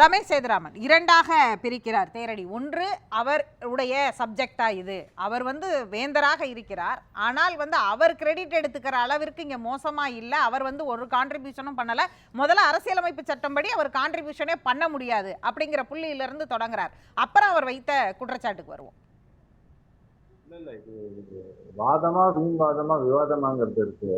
ரமேஷ் சேதுராமன் இரண்டாக பிரிக்கிறார் தேரடி. ஒன்று அவருடைய சப்ஜெக்டா இது. அவர் வந்து வேந்தராக இருக்கிறார். ஆனால் வந்து அவர் கிரெடிட் எடுத்துக்கிற அளவிற்கு இங்க மோசமா இல்லை. அவர் வந்து ஒரு கான்ட்ரிபியூஷனும் பண்ணல. முதல்ல அரசியலமைப்பு சட்டம்படி அவர் கான்ட்ரிபியூஷனே பண்ண முடியாது அப்படிங்கிற புள்ளியிலிருந்து தொடங்குறார். அப்புறம் அவர் வைத்த குற்றச்சாட்டுக்கு வருவோம். இல்ல இது வாதமா வீண் வாதமா விவாதமாங்கிறது இருக்கு.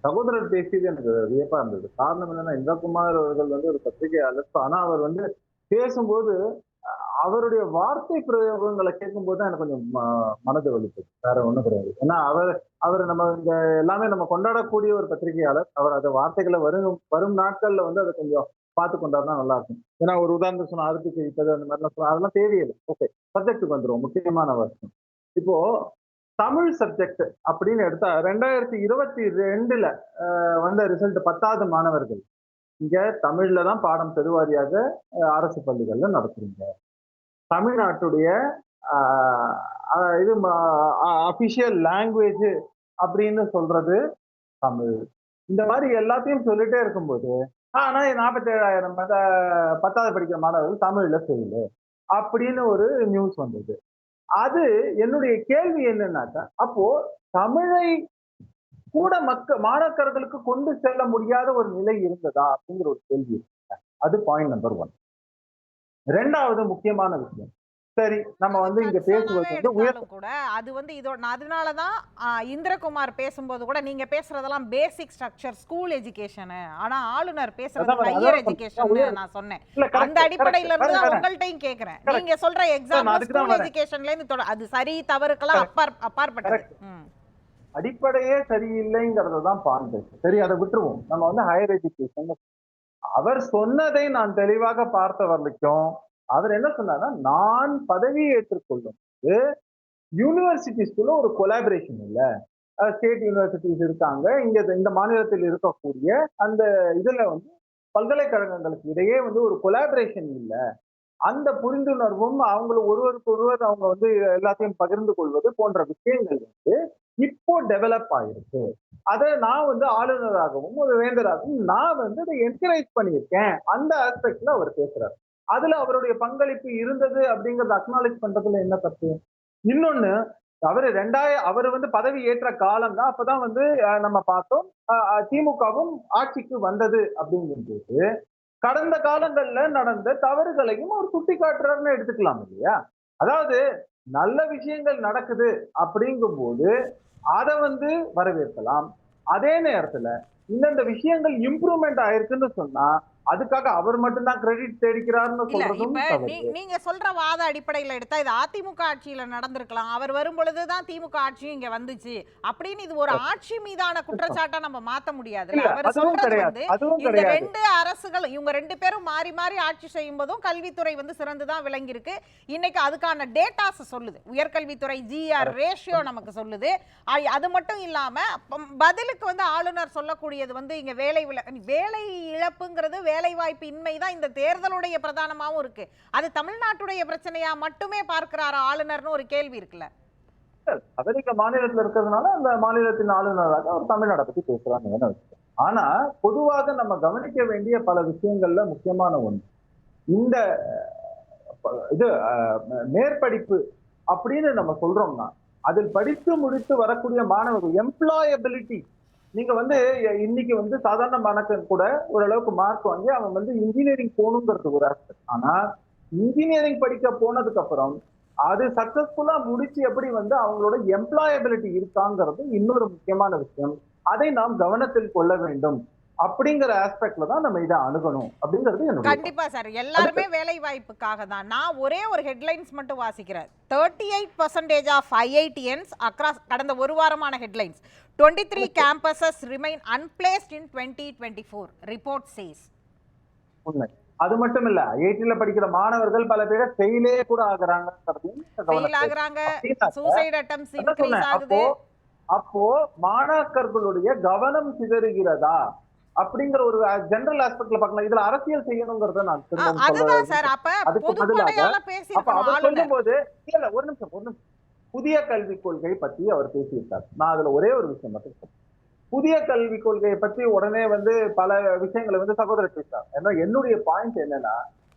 சகோதரர் பேசியது எனக்கு வியப்பா இருந்தது. காரணம் என்னன்னா இந்திரகுமார் அவர்கள் வந்து ஒரு பத்திரிகையாளர். ஆனா அவர் வந்து பேசும்போது அவருடைய வார்த்தை பிரயோகங்களை கேட்கும்போது தான் எனக்கு கொஞ்சம் ம- மனது வலித்தது. வேற ஒண்ணும் கிடையாது. ஏன்னா அவர் அவர் நம்ம இந்த எல்லாமே நம்ம கொண்டாடக்கூடிய ஒரு பத்திரிகையாளர். அவர் அந்த வார்த்தைகளை வரும் வரும் நாட்கள்ல வந்து அதை கொஞ்சம் பார்த்து கொண்டாடுனா நல்லா இருக்கும் ஏன்னா ஒரு உதாரணத்துக்கு சொன்ன அறுத்து கிழிப்பது அந்த மாதிரிலாம் சொன்னா அதெல்லாம் தேவையில்லை. ஓகே சப்ஜெக்ட்டுக்கு வந்துடும் முக்கியமான வருஷம் இப்போ தமிழ் சப்ஜெக்ட் அப்படின்னு எடுத்தா ரெண்டாயிரத்தி இருபத்தி ரெண்டுல வந்த ரிசல்ட் பத்தாவது மாணவர்கள். இங்க தமிழ்ல தான் பாடம் பெருவாரியாக அரசு பள்ளிகள்ல நடத்துறீங்க. தமிழ்நாட்டுடைய இது அபிஷியல் லாங்குவேஜ் அப்படின்னு சொல்றது தமிழ். இந்த மாதிரி எல்லாத்தையும் சொல்லிட்டே இருக்கும்போது ஆனா நாற்பத்தி ஏழாயிரம் பத்தாவது படிக்கிற மாணவர்கள் தமிழ்ல சொல்லு அப்படின்னு ஒரு நியூஸ் வந்தது. அது என்னுடைய கேள்வி என்னன்னாக்கா அப்போ தமிழை கூட மக்க மாணாக்கர்களுக்கு கொண்டு செல்ல முடியாத ஒரு நிலை இருந்ததா அப்படிங்கிற ஒரு கேள்வி. இருக்கு அது பாயிண்ட் நம்பர் ஒன் ரெண்டாவது முக்கியமான விஷயம். சரி நம்ம வந்து இங்க பேசுவது வந்து கூட அது வந்து இதோட நான் அதனாலதான் ஆ, இந்திரகுமார் பேசும்போது கூட நீங்க பேசுறதெல்லாம் பேசிக் ஸ்ட்ரக்சர் ஸ்கூல் எஜுகேஷன் ஆனா ஆளுநர் பேசுறது ஹையர் எஜுகேஷன் நான் சொன்னேன் அந்த அடிப்படையில இருந்து தான். உங்கள்ட்டையும் கேக்குறேன். நீங்க சொல்ற எக்ஸாம்பிள் தான் ஸ்கூல். எஜுகேஷன்ல இருந்து அது சரி தவறுக்கெல்லாம் அப்பாற் அப்பாற்பட்டது. அடிப்படையே சரியில்லைங்கிறத தான் பாயிண்ட் சரி அதை விட்டுருவோம் நம்ம வந்து ஹையர் எஜுகேஷன் அவர் சொன்னதை நான் தெளிவாக பார்த்த வரைக்கும் அவர் என்ன சொன்னார்னா நான் பதவி ஏற்றுக்கொள்ளும் யூனிவர்சிட்டிஸ்குள்ள ஒரு கொலாபரேஷன் இல்லை. ஸ்டேட் யூனிவர்சிட்டிஸ் இருக்காங்க இங்க இந்த மாநிலத்தில் இருக்கக்கூடிய அந்த இதுல வந்து பல்கலைக்கழகங்களுக்கு இடையே வந்து ஒரு கொலாபரேஷன் இல்லை. அந்த புரிந்துணர்வும் அவங்களுக்கு ஒருவருக்கு ஒருவர் அவங்க வந்து எல்லாத்தையும் பகிர்ந்து கொள்வது போன்ற விஷயங்கள் வந்து இப்போ டெவலப் ஆயிருக்கு. அதை நான் வந்து ஆளுநராகவும் ஒரு வேந்தராகவும் நான் வந்து அதை என்கரேஜ் பண்ணியிருக்கேன். அந்த ஆஸ்பெக்ட்ல அவர் பேசுறாரு. அதுல அவருடைய பங்களிப்பு இருந்தது அப்படிங்கறத அக்னாலேஜ் பண்றதுல என்ன தப்பு? இன்னொன்னு அவரு ரெண்டாயிரம் அவர் வந்து பதவி ஏற்ற காலம் தான் அப்பதான் வந்து நம்ம பார்த்தோம் திமுகவும் ஆட்சிக்கு வந்தது அப்படிங்கும்போது கடந்த காலங்கள்ல நடந்த தவறுகளையும் அவர் சுட்டி காட்டுறாருன்னு எடுத்துக்கலாம் இல்லையா? அதாவது நல்ல விஷயங்கள் நடக்குது அப்படிங்கும்போது அதை வந்து வரவேற்கலாம். அதே நேரத்துல இந்தந்த விஷயங்கள் இம்ப்ரூவ்மெண்ட் ஆயிருக்குன்னு சொன்னா அதுக்காக அவர் கிரெடிட் சொல்றதும் இப்ப தவறு. நீ- நீங்க சொல்ற வாத அடிப்படையில எடுத்தா இது அதிமுக ஆட்சியில நடந்திருக்கலாம். அவர் வரும் பொழுதுதான் திமுக ஆட்சியும் இங்க வந்துச்சு. அப்படின்னு இது ஒரு ஆட்சி மீதான குற்றச்சாட்டா நம்ம மாத்த இல்ல அவர் சொல்றது வந்து இந்த ரெண்டு அரசுகள் இவங்க ரெண்டு பேரும் மாறி மாறி ஆட்சி செய்யும் போதும் கல்வித்துறை வந்து சிறந்து தான் விளங்கியிருக்கு. இன்னைக்கு அதுக்கான டேட்டாஸ் சொல்லுது. உயர்கல்வித்துறை ஜிஆர் ரேஷியோ நமக்கு சொல்லுது. அது மட்டும் இல்லாம பதிலுக்கு வந்து ஆளுநர் சொல்லக்கூடியது வந்து இங்க வில- வேலை இழப்புங்கிறது வேலை இன்மை தான் இந்த தேர்தலுடைய பிரதானமாகவும் இருக்கு. அது தமிழ்நாட்டுடைய பிரச்சனையா மட்டுமே பார்க்கிறாரா ஆளுநர்னு ஒரு கேள்வி இருக்குல்ல? அமெரிக்க மாநிலத்தில் இருக்கிறதுனால அந்த மாநிலத்தின் ஆளுநராக அவர் தமிழ்நாடை பத்தி பேசுறாங்க ஆனா பொதுவாக நம்ம கவனிக்க வேண்டிய பல விஷயங்கள்ல முக்கியமான ஒன்று இந்த இது மேற்படிப்பு அப்படின்னு நம்ம சொல்றோம்னா அதில் படித்து முடித்து வரக்கூடிய மாணவர்கள் எம்ப்ளாயபிலிட்டி நீங்க வந்து இன்னைக்கு வந்து சாதாரண மாணக்கன் கூட ஓரளவுக்கு மார்க் வாங்கி அவன் வந்து இன்ஜினியரிங் போகணுங்கிறது ஒரு ஆஸ்பெக்ட் ஆனா இன்ஜினியரிங் படிக்க போனதுக்கு அப்புறம் அது சக்சஸ்ஃபுல்லா முடிச்சு எப்படி வந்து அவங்களோட எம்ப்ளாயபிலிட்டி இருக்காங்கிறது இன்னொரு முக்கியமான விஷயம். அதை நாம் கவனத்தில் கொள்ள வேண்டும். அப்படிங்கிற ஆஸ்பெக்ட்ல தான் நம்ம இதை அணுகணும் அப்படிங்கிறது கண்டிப்பா சார். எல்லாருமே வேலை வாய்ப்புக்காக தான் நான் ஒரே ஒரு ஹெட்லைன்ஸ் மட்டும் வாசிக்கிறேன். Thirty eight percentage of IITians across கடந்த ஒரு வாரமான headlines twenty three campuses remain unplaced in twenty twenty four report says உண்மை. அது மட்டும் இல்ல ஐஐடில படிக்கிற மாணவர்கள் பல பேர் ஃபெயிலே கூட ஃபெயில் ஆகுறாங்க. அப்படின்னாக்க, சூசைட் அட்டம்ஸ் இன்க்ரீஸ். ஆகுது. அப்போ அப்போ மாணாக்கர்களுடைய கவனம் சிதறுகிறதா? அப்படிங்கிற ஒரு ஜெனரல் ஆஸ்பெக்ட்ல பார்க்கலாம். இதுல அரசியல் செய்யணுங்கிறத நான் அதுதான் சார் அப்ப அப்ப அவர் இல்ல ஒரு நிமிஷம் ஒரு நிமிஷம். புதிய கல்விக் கொள்கை பத்தி அவர் பேசியிருக்கார். நான் அதுல ஒரே ஒரு விஷயம் மட்டும் சொல்றேன். புதிய கல்விக் கொள்கையை பத்தி உடனே வந்து பல விஷயங்களை வந்து சகோதரர் பேசுறாங்க ஏன்னா என்னுடைய பாயிண்ட் என்னன்னா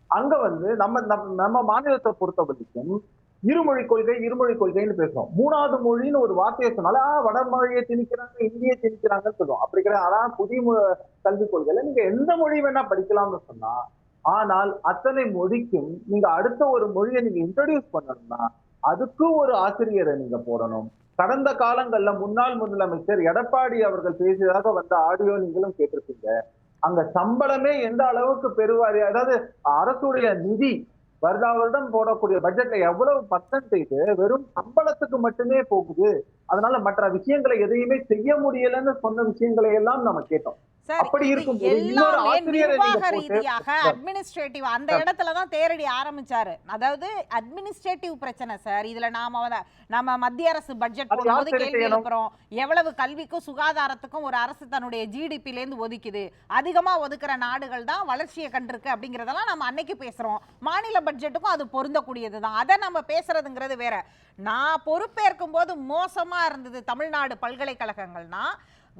அங்க வந்து நம்ம நம்ம- நம்ம மாநிலத்தை பொறுத்த வரைக்கும் இருமொழி கொள்கை இருமொழி கொள்கைன்னு பேசுறோம். மூணாவது மொழின்னு ஒரு வார்த்தையை சொன்னாலே வடமொழியை திணிக்கிறாங்க இந்தியை திணிக்கிறாங்கன்னு சொல்லுவோம். அப்படி கிடையாது. ஆனா புதிய மொ- கல்விக் கொள்கையில நீங்க எந்த மொழி வேணா படிக்கலாம்னு சொன்னா ஆனால் அத்தனை மொழிக்கும் நீங்க அடுத்த ஒரு மொழியை நீங்க இன்ட்ரடியூஸ் பண்ணணும்னா அதுக்கும் ஒரு ஆசிரியரை நீங்க போடணும். கடந்த காலங்கள்ல முன்னாள் முதலமைச்சர் எடப்பாடி அவர்கள் பேசியதாக வந்த ஆடியோ நீங்களும் கேட்டிருப்பீங்க. அங்க சம்பளமே எந்த அளவுக்கு பெறுவாரு அதாவது அரசுடைய நிதி வருடா வருடம் போடக்கூடிய பட்ஜெட்ல எவ்வளவு பர்சன்டேஜ் வெறும் சம்பளத்துக்கு மட்டுமே போகுது. அதனால மற்ற விஷயங்களை எதையுமே செய்ய முடியலன்னு சொன்ன விஷயங்களை எல்லாம் நம்ம கேட்டோம். அப்படி நீங்க நிர்வாக ரீதியாக அட்மினிஸ்ட்ரேட்டிவ் அந்த இடத்துல தான் தேரடி ஆரம்பிச்சாரு. அதாவது அட்மினிஸ்ட்ரேட்டிவ் பிரச்சனை சார். இதுல நாம நம்ம மத்திய அரசு பட்ஜெட் போடும்போது கேள்வி? எழுப்புறோம். எவ்வளவு கல்விக்கும் சுகாதாரத்துக்கும் ஒரு அரசு தன்னுடைய ஜிடிபில இருந்து ஒதுக்குது. அதிகமா ஒதுக்குற நாடுகள் தான் வளர்ச்சியை கண்டிருக்கு அப்படிங்கறதெல்லாம் நம்ம அன்னைக்கு பேசுறோம். மாநில பட்ஜெட்டுக்கும் அது பொருந்தக்கூடியது தான். அதை நம்ம பேசுறதுங்கிறது வேற. நான் பொறுப்பேற்கும் போது மோசமா இருந்தது தமிழ்நாடு பல்கலைக்கழகங்கள்னா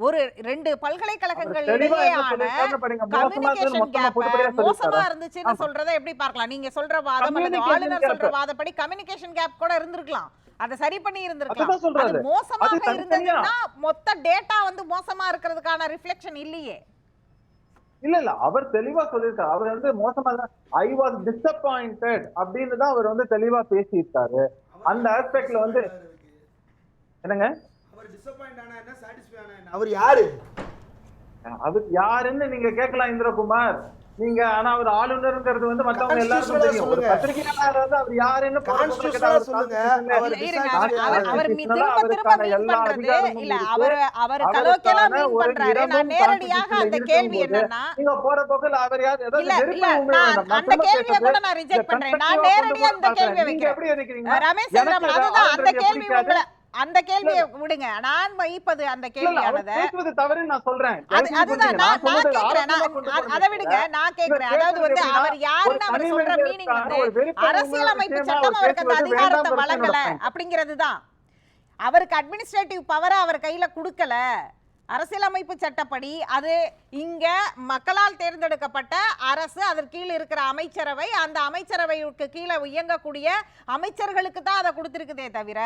ஒரு ரெண்டு பல்கலைக்கழகங்கள் இடையேயான கம்யூனிகேஷன் மொத்தமா கேப் மோசமா? இருந்துச்சுன்னு. சொல்றதை எப்படி பார்க்கலாம்? நீங்க சொல்ற வாதம் அல்லது ஆளுநர். சொல்ற வாதப்படி கம்யூனிகேஷன் கேப் கூட இருந்திருக்கலாம். அதை சரி பண்ணி இருந்திருக்கலாம். அது மோசமாக. இருந்ததுன்னா மொத்த டேட்டா வந்து மோசமா இருக்கிறதுக்கான ரிஃப்ளெக்ஷன் இல்லையே. இல்ல இல்ல. அவர் தெளிவா சொல்லியிருக்காரு. அவர் வந்து மோசமா ஐ வாஸ் டிசப்பாயிண்டட் அப்படின்னு தான் அவர் வந்து தெளிவா பேசியிருக்காரு. அந்த ஆஸ்பெக்ட்ல வந்து என்னங்க? அவர் அவர் யாரு? அது யாருன்னு நீங்க கேட்கலாம் இந்திரகுமார். நீங்க ஆனா அவர் ஆளுநருங்கிறது வந்து மத்தவங்க எல்லாருக்கும் தெரியும். ஒரு சொல்லுங்க. பத்திரிகையாளர் வந்து அவர் யாருன்னு அவர் சொல்லுங்க. அவர் இல்ல, அவர் அவர் மீ- திரும்ப திரும்ப அவருக்கான மீன் பண்றது. இல்ல. அவர் அவர் பண்றாரு. நான் நேரடியாக அந்த கேள்வி என்னன்னா நீங்க போற போக்குல அவர் யார்? இல்ல நான் அந்த கேள்வியை கூட நான் ரிஜெக்ட் பண்றேன். நான் அந்த கேள்வியை வைக்கிறேன். ரமேஷ் சந்திரன் அதுதான் அந்த கேள்வி. உங்களை அந்த கேள்வியை விடுங்க. நான் வைப்பது அந்த கேள்வியானதை. தவறுன்னு நான் சொல்றேன். அதுதான். நான் கேக்குறேன் அதை விடுங்க. நான் கேக்குறேன் அதாவது வந்து அவர் யாருன்னு அவர் சொல்ற மீனிங் வந்து அரசியலமைப்பு சட்டம் அவர் அவருக்கு அந்த அதிகாரத்தை வழங்கல அப்படிங்கிறது தான் அவருக்கு அட்மினிஸ்ட்ரேட்டிவ் பவரை அவர் கையில கொடுக்கல. அரசியலமைப்பு சட்டப்படி அது இங்க மக்களால் தேர்ந்தெடுக்கப்பட்ட அரசு அதற்கு கீழ் இருக்கிற அமைச்சரவை அந்த அமைச்சரவைக்கு கீழே இயங்கக்கூடிய அமைச்சர்களுக்கு தான் அதை கொடுத்திருக்குதே தவிர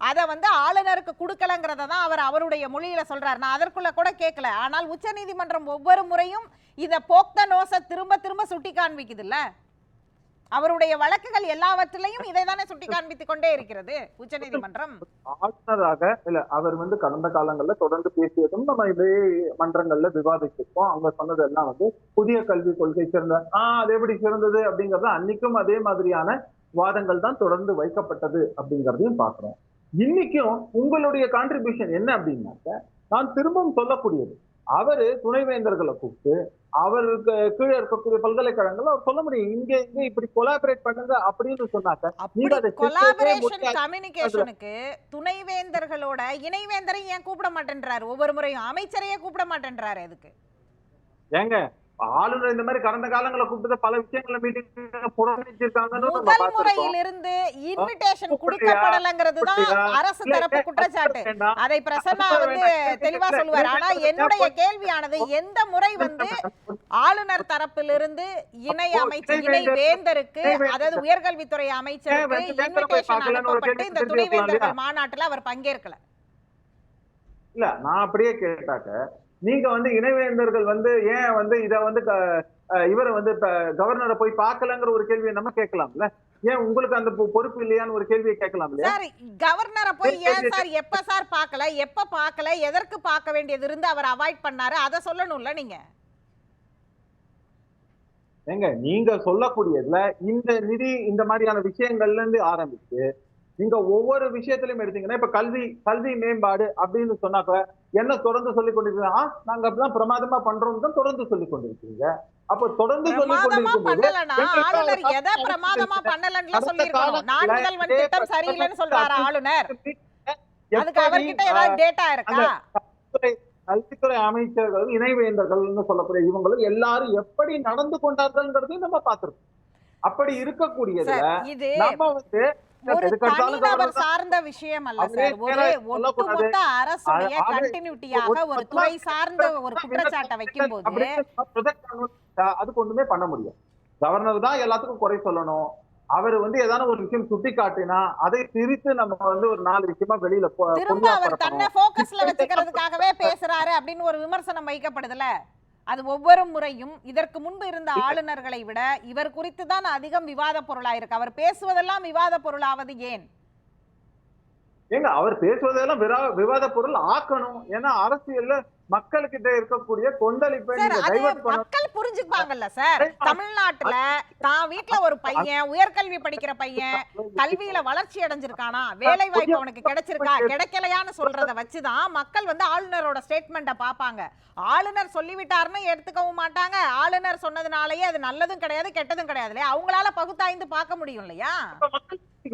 அதை வந்து ஆளுநருக்கு கொடுக்கலங்கிறத தான் அவர் அவருடைய மொழியில சொல்றாரு. நான் அதற்குள்ள கூட கேட்கல ஆனால் உச்சநீதிமன்றம் ஒவ்வொரு முறையும் இதை போக்த நோச திரும்ப திரும்ப சுட்டி காண்பிக்குது இல்ல அவருடைய வழக்குகள் எல்லாவற்றிலையும் இதை தானே சுட்டி காண்பித்துக் கொண்டே இருக்கிறது உச்சநீதிமன்றம்? ஆளுநராக இல்ல அவர் வந்து கடந்த காலங்கள்ல தொடர்ந்து பேசியதும் நம்ம இதே மன்றங்கள்ல விவாதிச்சிருக்கோம். அவங்க சொன்னதெல்லாம் வந்து புதிய கல்விக் கொள்கை சிறந்த ஆஹ் அது எப்படி சிறந்தது அப்படிங்கறது அன்னைக்கும் அதே மாதிரியான வாதங்கள் தான் தொடர்ந்து வைக்கப்பட்டது அப்படிங்கறதையும் பாக்குறோம் இன்னைக்கும் உங்களுடைய கான்ட்ரிபியூஷன் என்ன அப்படின்னாக்க நான் திரும்பவும் சொல்லக்கூடியது அவரு துணைவேந்தர்களை கூப்பிட்டு அவருக்கு கீழே இருக்கக்கூடிய பல்கலைக்கழகங்கள் அவர் சொல்ல முடியும் இங்க இங்க இப்படி கொலாபரேட் பண்ணுங்க அப்படின்னு சொன்னாக்க கொலாபரேஷன். கம்யூனிகேஷனுக்கு துணைவேந்தர்களோட இணைவேந்தரை ஏன் கூப்பிட மாட்டேன்றாரு ஒவ்வொரு முறையும் அமைச்சரையே கூப்பிட மாட்டேன்றாரு அதுக்கு ஏங்க ஆளுநர் இந்த மாதிரி கடந்த காலங்களை கூப்பிட்டு பல விஷயங்களை மீட்டிங் புறக்கணிச்சிருக்காங்கன்னு இன்விடேஷன்? கொடுக்கப்படலைங்கிறது தான்? அரசு தரப்பு குற்றச்சாட்டு. அதை பிரசன்னா வந்து. தெளிவா சொல்லுவார் ஆனா என்னுடைய கேள்வியானது எந்த முறை வந்து ஆளுநர் தரப்பிலிருந்து இணை அமைச்சர் இணை வேந்தருக்கு. அதாவது உயர்கல்வித்துறை அமைச்சருக்கு போய் இன்விடேஷன் அனுப்பப்பட்டு இந்த துணைவேந்தர்கள் மாநாட்டுல அவர் பங்கேற்கல இல்ல நான் அப்படியே கேட்டாக்க நீங்க வந்து இணைவேந்தர்கள் வந்து ஏன் வந்து இத வந்து இவரை வந்து கவர்னரை போய் பார்க்கலங்கிற ஒரு கேள்வியை நம்ம கேட்கலாம்ல? ஏன் உங்களுக்கு அந்த பொறுப்பு இல்லையான்னு ஒரு கேள்வியை கேட்கலாம் இல்லையா? சார் கவர்னரை போய் ஏன் சரி, சார் எப்ப சார் பார்க்கல எப்ப பார்க்கல எதற்கு பார்க்க வேண்டியது இருந்து அவர் அவாய்ட் பண்ணாரு? அதை சொல்லணும்ல நீங்க. ஏங்க நீங்க சொல்லக்கூடியதுல இந்த நிதி இந்த மாதிரியான விஷயங்கள்ல இருந்து ஆரம்பிச்சு நீங்க ஒவ்வொரு விஷயத்திலும் எடுத்தீங்கன்னா இப்ப கல்வி கல்வி மேம்பாடு அப்படின்னு சொன்னாக்க என்ன தொடர்ந்து சொல்லி கொண்டிருக்கீங்க நாங்க அப்படிதான் பிரமாதமா பண்றோம் தான் தொடர்ந்து சொல்லி கொண்டிருக்கீங்க அப்ப தொடர்ந்து சொல்லி இருக்கா? கல்வித்துறை அமைச்சர்கள் இணைவேந்தர்கள்னு சொல்லக்கூடிய இவங்களும் எல்லாரும் எப்படி நடந்து கொண்டார்கள்ங்கிறதையும் நம்ம பார்த்திருக்கோம். அப்படி இருக்கக்கூடியதுல நம்ம வந்து ஒரு தனிநபர். சார்ந்த விஷயம் அல்ல சார் ஒரு. ஒட்டுமொத்த அரசுடைய கண்டினியூட்டியாக ஒரு துறை சார்ந்த ஒரு குற்றச்சாட்டை பண்ணணும். அஹ் அதுக்கு ஒண்ணுமே பண்ண முடியும் கவர்னர் தான் எல்லாத்துக்கும் குறை சொல்லணும் அவர் வந்து ஏதாவது ஒரு விஷயம் சுட்டி காட்டினா அதை திரித்து நம்ம வந்து ஒரு நாலு விஷயமா வெளியில பொ- திரும்ப அவர். தன்னை போக்கஸ்ல வச்சுக்கிறதுக்காகவே பேசுறாரு அப்படின்னு ஒரு விமர்சனம் வைக்கப்படுதுல அது ஒவ்வொரு முறையும் இதற்கு முன்பு இருந்த ஆளுநர்களை விட இவர் குறித்து தான் அதிகம் விவாத பொருளாயிருக்கு அவர் பேசுவதெல்லாம் விவாத பொருளாவது ஏன்? ஏங்க அவர் பேசுவதெல்லாம் விவாத பொருள் ஆக்கணும். ஏன்னா அரசியல்ல மக்கள்கிட்ட இருக்கக்கூடிய கொந்தளிப்பை புரிஞ்சுப்பாங்கல்ல சார்? தமிழ்நாட்டுல தான் வீட்ல ஒரு பையன் உயர்கல்வி படிக்கிற பையன் கல்வியில வளர்ச்சி அடைஞ்சிருக்கானா? வேலை வாய்ப்பு அவனுக்கு கிடைச்சிருக்கா? கிடைக்கலையான்னு சொல்றத வச்சுதான் மக்கள் வந்து ஆளுநரோட ஸ்டேட்மெண்ட்டை பார்ப்பாங்க. ஆளுநர் சொல்லிவிட்டாருன்னு எடுத்துக்கவும் மாட்டாங்க. ஆளுநர் சொன்னதுனாலயே அது நல்லதும் கிடையாது கெட்டதும் கிடையாது இல்லையா? அவங்களால பகுத்தாய்ந்து பார்க்க முடியும் இல்லையா?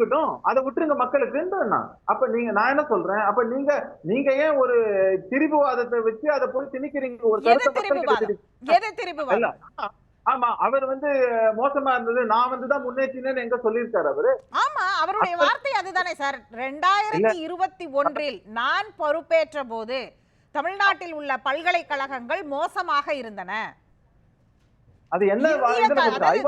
புரிஞ்சுக்கட்டும். அதை விட்டுருங்க மக்களுக்குன்றேன் நான் அப்ப நீங்க நான் என்ன சொல்றேன்? அப்ப நீங்க நீங்க ஏன் ஒரு திரிபுவாதத்தை வச்சு அதை போய் திணிக்கிறீங்க? ஒரு கருத்தை ஆமா அவர் வந்து மோசமா இருந்தது. நான் வந்து தான் முன்னேற்றினேன்னு எங்க சொல்லியிருக்காரு அவரு? ஆமா அவருடைய வார்த்தை அதுதானே சார். ரெண்டாயிரத்தி இருபத்தி ஒன்றில் நான் பொறுப்பேற்ற போது தமிழ்நாட்டில் உள்ள பல்கலைக்கழகங்கள் மோசமாக இருந்தன. அது என்ன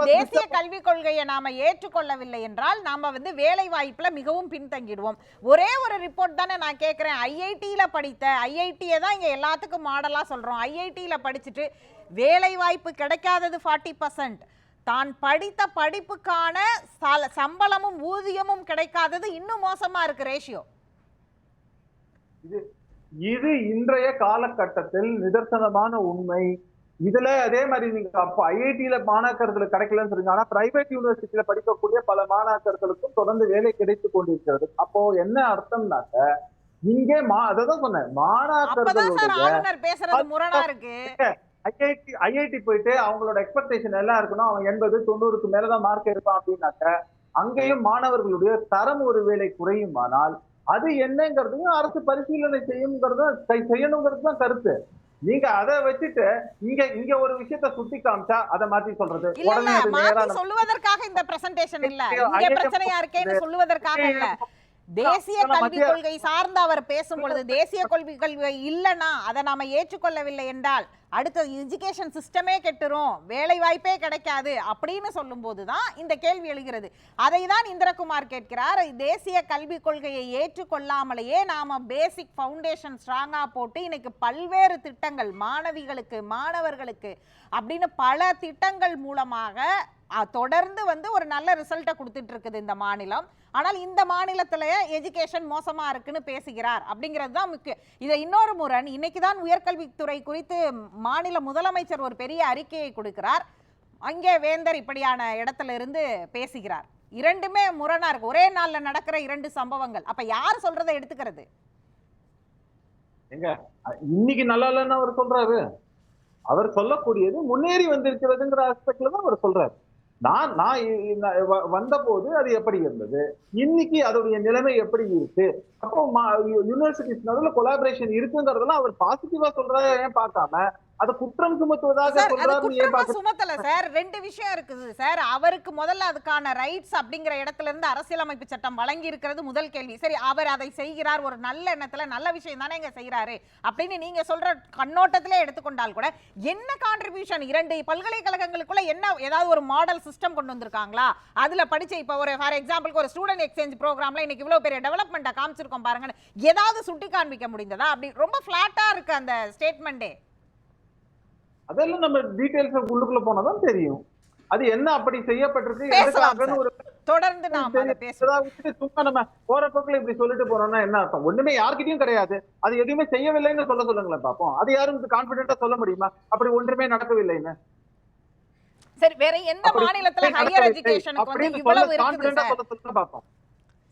தேசிய. கல்விக் கொள்கையை நாம ஏற்றுக்கொள்ளவில்லை என்றால் நாம வந்து வேலை வாய்ப்புல மிகவும் பின்தங்கிடுவோம். ஒரே ஒரு ரிப்போர்ட் தானே நான் கேட்கிறேன். ஐஐடியில படித்த ஐஐடியை தான் இங்க எல்லாத்துக்கும் மாடலா சொல்றோம். ஐஐடியில படிச்சுட்டு வேலை வாய்ப்பு கிடைக்காதது ஃபார்ட்டி பர்சன்ட் தான் படித்த படிப்புக்கான சம்பளமும் ஊதியமும் கிடைக்காதது இன்னும் மோசமா இருக்கு ரேஷியோ இது இன்றைய காலகட்டத்தில் நிதர்சனமான உண்மை. இதுல அதே மாதிரி நீங்க அப்ப ஐஐடியில மாணாக்கர்களுக்கு கிடைக்கலன்னு சொல்றீங்க. ஆனா பிரைவேட் யூனிவர்சிட்டியில படிக்கக்கூடிய பல மாணாக்கர்களுக்கும் தொடர்ந்து வேலை கிடைத்து கொண்டிருக்கிறது. அப்போ என்ன அர்த்தம்னாக்க இங்கே மா அததான் சொன்னேன் மாணாக்கர்களுடைய ஐஐடி ஐஐடி போயிட்டு அவங்களோட எக்ஸ்பெக்டேஷன் எல்லாம் இருக்கணும் அவன் எண்பது தொண்ணூறுக்கு மேலதான் மார்க் எடுப்பான் அப்படின்னாக்க அங்கேயும் மாணவர்களுடைய தரம் ஒருவேளை குறையுமானால் அது என்னங்கிறதையும் அரசு பரிசீலனை செய்யுங்கிறது செய்- செய்யணுங்கிறது தான் கருத்து. நீங்க அதை வச்சுட்டு இங்க இங்க ஒரு விஷயத்த சுட்டி காமிச்சா அதை மாத்தி சொல்றது? உடனே சொல்லுவதற்காக இந்த பிரசன்டேஷன் இல்ல. இங்க பிரச்சனையா இருக்கேன்னு சொல்லுவதற்காக இல்ல. தேசிய கல்விக் மத்திய- கொள்கை சார்ந்து அவர் பேசும் பொழுது தேசிய கல்வி கொள்கை இல்லைன்னா அதை நாம ஏற்றுக்கொள்ளவில்லை என்றால் அடுத்த எஜுகேஷன் சிஸ்டமே கெட்டுரும் வேலை வாய்ப்பே கிடைக்காது அப்படின்னு சொல்லும்போது தான் இந்த கேள்வி எழுகிறது. அதை தான் இந்திரகுமார் கேட்கிறார் தேசிய கல்விக் கொள்கையை ஏற்றுக்கொள்ளாமலேயே நாம பேசிக் ஃபவுண்டேஷன் ஸ்ட்ராங்கா போட்டு இன்னைக்கு பல்வேறு திட்டங்கள் மாணவிகளுக்கு மாணவர்களுக்கு அப்படின்னு பல திட்டங்கள் மூலமாக தொடர்ந்து வந்து ஒரு நல்ல ரிசல்ட்டை கொடுத்துட்டு இருக்குது இந்த மாநிலம். ஆனால் இந்த மாநிலத்துல எஜுகேஷன் மோசமா இருக்குன்னு பேசுகிறார் அப்படிங்கிறது தான் முக்கியம். இதை இன்னொரு முரண் இன்னைக்கு தான் உயர்கல்வித்துறை குறித்து மாநில முதலமைச்சர் ஒரு பெரிய அறிக்கையை கொடுக்கிறார். அங்கே வேந்தர் இப்படியான இடத்துல இருந்து பேசுகிறார். இரண்டுமே முரணாக இருக்கு. ஒரே நாள்ல நடக்கிற இரண்டு சம்பவங்கள். அப்ப யார் சொல்றதை எடுத்துக்கிறது? எங்க இன்னைக்கு நல்லா இல்லைன்னு அவர் சொல்றாரு. அவர் சொல்லக்கூடியது முன்னேறி வந்திருக்கிறதுங்கிற ஆஸ்பெக்ட்ல தான் அவர் சொல்றாரு. நான் நான் வந்த போது வந்தபோது அது எப்படி இருந்தது? இன்னைக்கு அதோடைய நிலைமை எப்படி இருக்கு? அப்போ யூனிவர்சிட்டிஸ் நடுவில் கொலாபரேஷன் இருக்குங்கிறதெல்லாம் அவர் பாசிட்டிவா சொல்றத ஏன் பார்க்காம அதை குற்றம் சுமத்துவதாக சுமத்தல சார். ரெண்டு விஷயம் இருக்குது சார். அவருக்கு முதல்ல அதுக்கான ரைட்ஸ் அப்படிங்கிற இடத்துல இருந்து அரசியலமைப்பு சட்டம் வழங்கி இருக்கிறது முதல் கேள்வி. சரி அவர் அதை செய்கிறார் ஒரு நல்ல எண்ணத்துல நல்ல விஷயம் தானே இங்க செய்யறாரு அப்படின்னு நீங்க சொல்ற கண்ணோட்டத்திலே எடுத்துக்கொண்டால் கூட என்ன கான்ட்ரிபியூஷன் இரண்டு பல்கலைக்கழகங்களுக்குள்ள என்ன ஏதாவது ஒரு மாடல் சிஸ்டம் கொண்டு வந்திருக்காங்களா? அதுல படிச்ச இப்ப ஒரு ஃபார் எக்ஸாம்பிளுக்கு ஒரு ஸ்டூடெண்ட் எக்ஸ்சேஞ்ச் ப்ரோக்ராம்ல இன்னைக்கு இவ்வளவு பெரிய டெவலப்மெண்ட்டை காமிச்சிருக்கோம் பாருங்க ஏதாவது சுட்டி காண்பிக்க முடிந்ததா? அப்படி ரொம்ப ஃபிளாட்டா இருக்கு அந்த ஸ்டேட்மெண்டே அதெல்லாம் நம்ம டீடைல்ஸ் உள்ளுக்குள்ள போனாதான் தெரியும். அது என்ன அப்படி செய்யப்பட்டிருக்கு எதுக்காகன்னு ஒரு தொடர்ந்து நாம் சும்மா நம்ம போற போக்குல இப்படி சொல்லிட்டு போறோம்னா என்ன அர்த்தம்? ஒண்ணுமே யார்கிட்டயும் கிடையாது. அது எதுவுமே செய்யவில்லைன்னு சொல்ல சொல்லுங்களேன் பாப்போம். அது யாரும் கான்பிடென்டா சொல்ல முடியுமா? அப்படி ஒன்றுமே நடக்கவில்லைன்னு சரி வேற எந்த மாநிலத்துல ஹையர் எஜுகேஷனுக்கு வந்து இவ்வளவு இருக்குது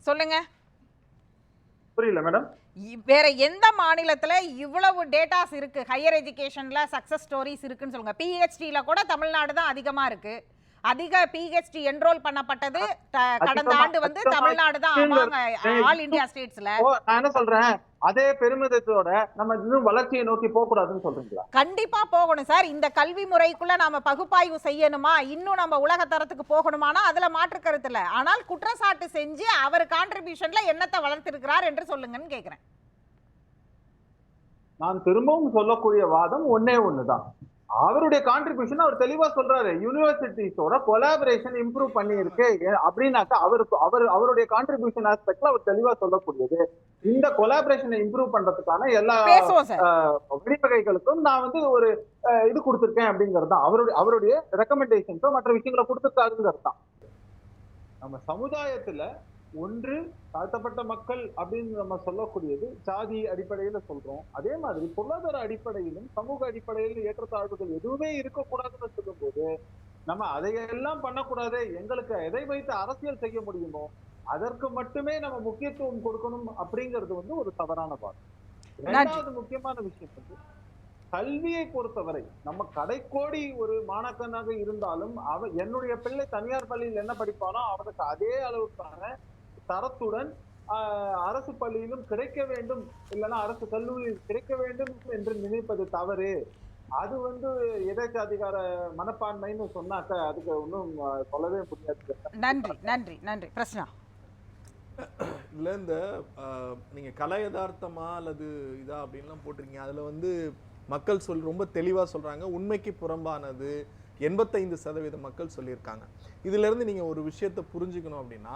சொல்லுங்க. புரியல மேடம் வேற எந்த மாநிலத்துல இவ்வளவு டேட்டாஸ் இருக்கு? ஹையர் எஜுகேஷன்ல சக்சஸ் ஸ்டோரிஸ் இருக்குன்னு சொல்லுங்க. பிஹெச்டில கூட தமிழ்நாடு தான் அதிகமா இருக்கு. அதிக பிஹெச்டி என்ரோல் பண்ணப்பட்டது. கடந்த ஆண்டு வந்து தமிழ்நாடு தான் ஆல் இந்தியா ஸ்டேட்ஸ்ல நான் என்ன சொல்றேன்? அதே பெருமிதத்தோட நம்ம இன்னும் வளர்ச்சியை நோக்கி போக கூடாதுன்னு சொல்றீங்களா? கண்டிப்பா போகணும் சார். இந்த கல்வி முறைக்குள்ள நாம பகுப்பாய்வு செய்யணுமா? இன்னும் நம்ம உலக தரத்துக்கு போகணுமானா அதுல மாற்று கருத்து இல்ல. ஆனால் குற்றச்சாட்டு செஞ்சு அவர் கான்ட்ரிபியூஷன்ல என்னத்தை வளர்த்திருக்கிறார் என்று சொல்லுங்கன்னு கேக்குறேன். நான் திரும்பவும் சொல்லக்கூடிய வாதம் ஒன்னே ஒண்ணுதான். அவருடைய கான்ட்ரிபியூஷன் அவர் தெளிவா சொல்றாரு. யூனிவர்சிட்டிஸோட கொலாபரேஷன் இம்ப்ரூவ் பண்ணியிருக்கு. ஏ- அப்படின்னாக்கா அவருக்கு அவர் அவருடைய கான்ட்ரிபியூஷன் ஆஸ்பெக்ட்ல அவர் தெளிவா சொல்லக்கூடியது. இந்த கொலாபரேஷனை இம்ப்ரூவ் பண்றதுக்கான எல்லா வழிவகைகளுக்கும் நான் வந்து ஒரு இது கொடுத்திருக்கேன் அப்படிங்கிறது தான். அவருடைய அவருடைய ரெக்கமெண்டேஷன்ஸோ மற்ற விஷயங்களை கொடுத்துருக்காருங்கிறது தான். நம்ம சமுதாயத்துல ஒன்று தாழ்த்தப்பட்ட மக்கள் அப்படின்னு நம்ம சொல்லக்கூடியது ஜாதி அடிப்படையில சொல்றோம். அதே மாதிரி பொருளாதார அடிப்படையிலும் சமூக அடிப்படையிலும் ஏற்றத்தாழ்வுகள் எதுவுமே இருக்கக்கூடாதுன்னு சொல்லும்போது நம்ம அதையெல்லாம் பண்ணக்கூடாது எங்களுக்கு எதை வைத்து அரசியல் செய்ய முடியுமோ அதற்கு மட்டுமே நம்ம முக்கியத்துவம் கொடுக்கணும் அப்படிங்கிறது வந்து ஒரு தவறான பாடம் இரண்டாவது முக்கியமான விஷயம் வந்து கல்வியை பொறுத்தவரை நம்ம கடைக்கோடி ஒரு மாணாக்கனாக இருந்தாலும் அவ என்னுடைய பிள்ளை தனியார் பள்ளியில் என்ன படிப்பானோ அவனுக்கு அதே அளவுக்கான தரத்துடன் அரசு பள்ளியிலும் கிடைக்க வேண்டும் இல்லைன்னா அரசு கல்லூரியில் கிடைக்க வேண்டும் என்று நினைப்பது தவறு. அது வந்து எதேச்சாதிகார மனப்பான்மைன்னு சொன்னாக்க அதுக்கு ஒன்றும் சொல்லவே முடியாது. நன்றி நன்றி நன்றி. பிரச்சனா இல்ல இந்த அஹ், நீங்க கலை யதார்த்தமா அல்லது இதா அப்படின்லாம் போட்டிருக்கீங்க. அதுல வந்து மக்கள் சொல் ரொம்ப தெளிவா சொல்றாங்க. உண்மைக்கு புறம்பானது எண்பத்தைந்து சதவீத மக்கள் சொல்லியிருக்காங்க. இதுல இருந்து நீங்க ஒரு விஷயத்தை புரிஞ்சுக்கணும் அப்படின்னா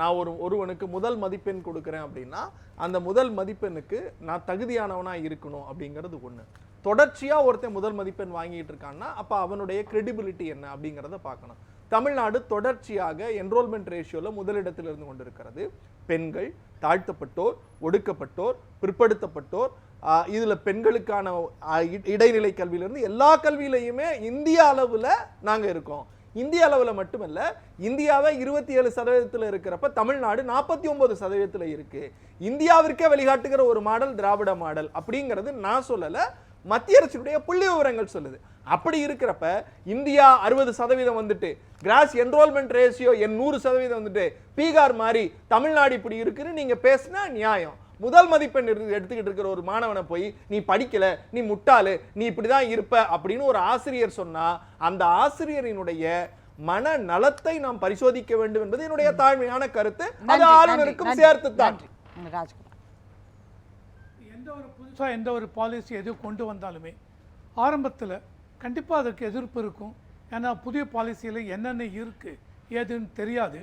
நான் ஒரு ஒருவனுக்கு முதல் மதிப்பெண் கொடுக்குறேன் அப்படின்னா அந்த முதல் மதிப்பெண்ணுக்கு நான் தகுதியானவனாக இருக்கணும் அப்படிங்கிறது ஒன்று தொடர்ச்சியாக ஒருத்தன் முதல் மதிப்பெண் வாங்கிட்டு இருக்கான்னா அப்போ அவனுடைய கிரெடிபிலிட்டி என்ன அப்படிங்கிறத பார்க்கணும். தமிழ்நாடு தொடர்ச்சியாக என்ரோல்மெண்ட் ரேஷியோவில் முதலிடத்தில் இருந்து கொண்டிருக்கிறது. பெண்கள் தாழ்த்தப்பட்டோர் ஒடுக்கப்பட்டோர் பிற்படுத்தப்பட்டோர் இதில் பெண்களுக்கான இடைநிலை கல்வியிலிருந்து எல்லா கல்வியிலையுமே இந்திய அளவில் நாங்கள் இருக்கோம். இந்திய அளவில் மட்டுமல்ல இந்தியாவை இருபத்தி ஏழு சதவீதத்தில் இருக்கிறப்ப தமிழ்நாடு நாற்பத்தி ஒன்பது சதவீதத்தில் இருக்கு. இந்தியாவிற்கே வழிகாட்டுகிற ஒரு மாடல் திராவிட மாடல் அப்படிங்கிறது நான் சொல்லலை மத்திய அரசினுடைய புள்ளி விவரங்கள் சொல்லுது. அப்படி இருக்கிறப்ப இந்தியா அறுபது சதவீதம் வந்துட்டு கிராஸ் என்ரோல்மெண்ட் ரேஷியோ என் நூறு சதவீதம் வந்துட்டு பீகார் மாதிரி தமிழ்நாடு இப்படி இருக்குன்னு நீங்கள் பேசினா நியாயம். முதல் மதிப்பெண் எடுத்து- எடுத்துக்கிட்டு இருக்கிற ஒரு மாணவனை போய் நீ படிக்கல நீ முட்டாளு நீ இப்படிதான் இருப்ப அப்படின்னு ஒரு ஆசிரியர் சொன்னா அந்த ஆசிரியரினுடைய மன நலத்தை நாம் பரிசோதிக்க வேண்டும் என்பது என்னுடைய தாழ்மையான கருத்து. அது ஆளுநருக்கும். ம், ராஜ்குமார். எந்த ஒரு புதுசாக எந்த ஒரு பாலிசி எதுவும் கொண்டு வந்தாலுமே ஆரம்பத்தில் கண்டிப்பாக அதுக்கு எதிர்ப்பு இருக்கும். ஏன்னா புதிய பாலிசியில் என்னென்ன இருக்குது ஏதுன்னு தெரியாது.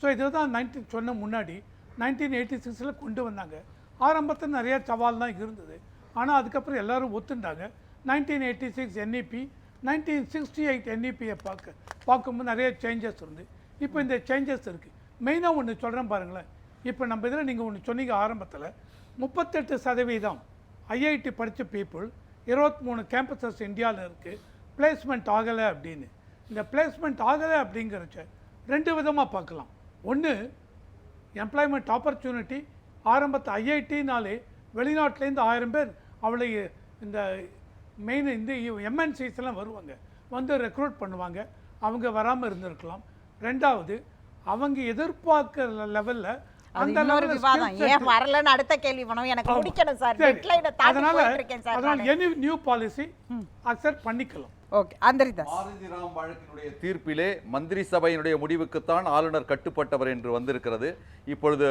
ஸோ இதை தான் நைன்டீன் சொன்ன முன்னாடி நைன்டீன் எயிட்டி சிக்ஸில் கொண்டு வந்தாங்க. ஆரம்பத்தில் நிறைய சவால் தான் இருந்தது. ஆனால் அதுக்கப்புறம் எல்லாரும் ஒத்துண்டாங்க. Nineteen eighty six NEP nineteen sixty eight என்இபியை பார்க்க பார்க்கும்போது நிறைய சேஞ்சஸ் இருந்து. இப்போ இந்த சேஞ்சஸ் இருக்குது மெயினாக ஒன்று சொல்கிறேன் பாருங்களேன். இப்போ நம்ம இதில் நீங்கள் ஒன்று சொன்னீங்க ஆரம்பத்தில். முப்பத்தெட்டு சதவீதம் ஐஐடி படித்த பீப்புள் இருபத்தி மூணு கேம்பஸஸ் இந்தியாவில் இருக்குது பிளேஸ்மெண்ட் ஆகலை அப்படின்னு. இந்த பிளேஸ்மெண்ட் ஆகலை அப்படிங்கிறச்ச ரெண்டு விதமாக பார்க்கலாம். ஒன்று எம்ப்ளாய்மெண்ட் ஆப்பர்ச்சுனிட்டி ஆரம்பத்து ஐஐடினாலே வெளிநாட்டிலேருந்து ஆயிரம் பேர் அவளை இந்த மெயின் இந்த எல்லாம் வருவாங்க. வந்து ரெக்ரூட் பண்ணுவாங்க. அவங்க வராமல் இருந்திருக்கலாம். ரெண்டாவது அவங்க எதிர்பார்க்குற லெவலில் ஏன் வரலன்னு அடுத்த கேள்வி எனக்கு முடிக்கணும் சார். அதனால அதனால எனி நியூ பாலிசி அக்செப்ட் பண்ணிக்கலாம். ஓகே அந்தரிதாஸ் மாருதிராம் வழக்கினுடைய தீர்ப்பிலே மந்திரி சபையினுடைய முடிவுக்குத்தான் ஆளுநர் கட்டுப்பட்டவர் என்று வந்திருக்கிறது. இப்பொழுது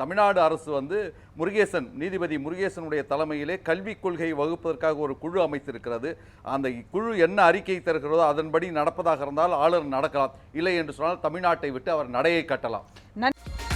தமிழ்நாடு அரசு வந்து முருகேசன் நீதிபதி முருகேசனுடைய தலைமையிலே கல்விக் கொள்கையை வகுப்பதற்காக ஒரு குழு அமைத்திருக்கிறது. அந்த குழு என்ன அறிக்கை தருகிறதோ அதன்படி நடப்பதாக இருந்தால் ஆளுநர் நடக்கலாம். இல்லை என்று சொன்னால் தமிழ்நாட்டை விட்டு அவர் நடையை கட்டலாம். நன்றி